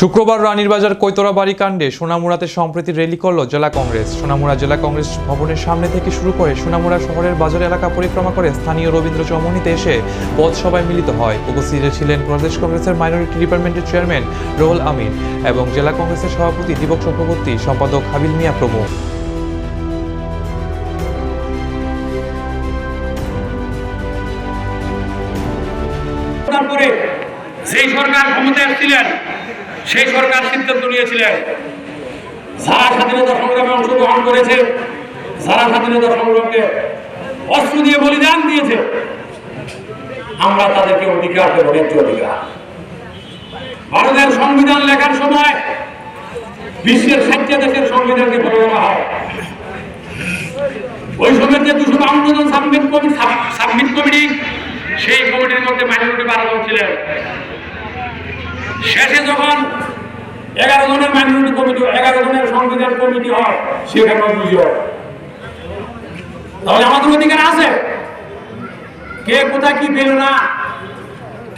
শুক্রবার রানীরবাজার কৈতরাবাড়ি কাণ্ডে সোনামুড়াতে সম্প্রতি র্যালি করল জেলা কংগ্রেস। সোনামুড়া জেলা কংগ্রেস ভবনের সামনে থেকে শুরু করে সোনামুড়া শহরের বাজার এলাকা পরিক্রমা করে স্থানীয় রবীন্দ্র চৌমুহনীতে এসে পথসভায় মিলিত হয়। উপস্থিত ছিলেন প্রদেশ কংগ্রেসের মাইনরিটি ডিপার্টমেন্টের চেয়ারম্যান রোহুল আমিন এবং জেলা কংগ্রেসের সভাপতি দীপক চক্রবর্তী, সম্পাদক হাবিল মিয়া প্রমুখ। সেই সরকার ক্ষমতায় এসেছিলেন সেই সরকার সিদ্ধান্ত নিয়েছিলেন। যারা স্বাধীনতা সংগ্রামে অংশগ্রহণ করেছে, যারা স্বাধীনতা সংগ্রামকে অস্ত্র দিয়ে বলিদান দিয়েছে, আমরা তাদেরকে অধিকার দেব ন্যায্য অধিকার। ভারতের সংবিধান লেখার সময় বিশ্বের ষাটটা দেশের সংবিধানকে ফলো করা হয়। ওই সময়ের যে দুশো বাউন্ন জন সাবমিট কমিটি সাবমিট কমিটি, সেই কমিটির মধ্যে মাইনরিটি বারো জন ছিলেন। শেষে যখন এগারো জনের মাইনরিটি কমিটি, এগারো জনের সংবিধান কমিটি হয় সেখানে দুজন তাহলে আমাদের অধিকার আছে। কে কোথায় কি পেল না,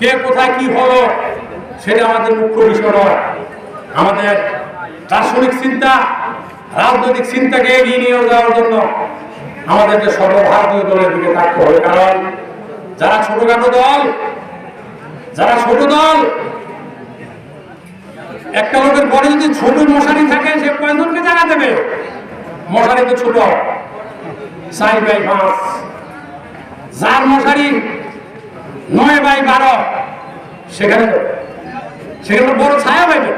কে কোথায় কি হলো, সেটা আমাদের মুখ্য বিষয় নয়। আমাদের দার্শনিক চিন্তা, রাজনৈতিক চিন্তাকে এগিয়ে নিয়ে যাওয়ার জন্য আমাদেরকে সর্বভারতীয় দলের দিকে থাকতে হবে। কারণ যারা ছোটখাটো দল, যারা ছোট দল একটা লোকের পরে যদি ছোট মশারি থাকে, সে কয়জনকে জায়গা দেবে? মশারি তো ছোট। চার বাই পাঁচ। যার মশারি নয় বাই বারো, সেখানে সেখানে বড় ছায়া পাইবে।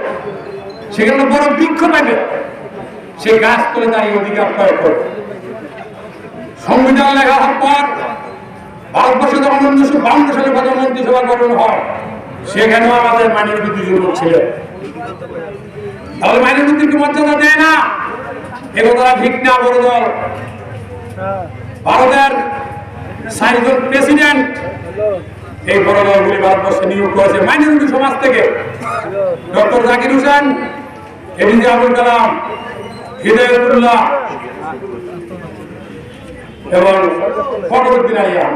সেখানে বড় বৃক্ষ পাইবে। সেই গাছ তার এই অধিকার প্রয়োগ করবে। সংবিধান লেখা হওয়ার পর ভারতবর্ষে যখন উনিশশো বাউন্ন সালে প্রথম মন্ত্রিসভা গঠন হয়। সেখানেও আমাদের দুজন লোক ছিল তাহলে মাইনরিটিকে মর্যাদা দেয় না। এগুলো তারা ঠিক না, বড় দল। ভারতের চারজন প্রেসিডেন্ট, এই বড় দলগুলি ভারতবর্ষে নিয়োগ করেছে মাইনরিটি সমাজ থেকে। ডক্টর জাকির হোসেন এপিজে আবুল কালাম, হৃদয়তুল্লাহ এবং ফখরুদ্দিন আলিয়া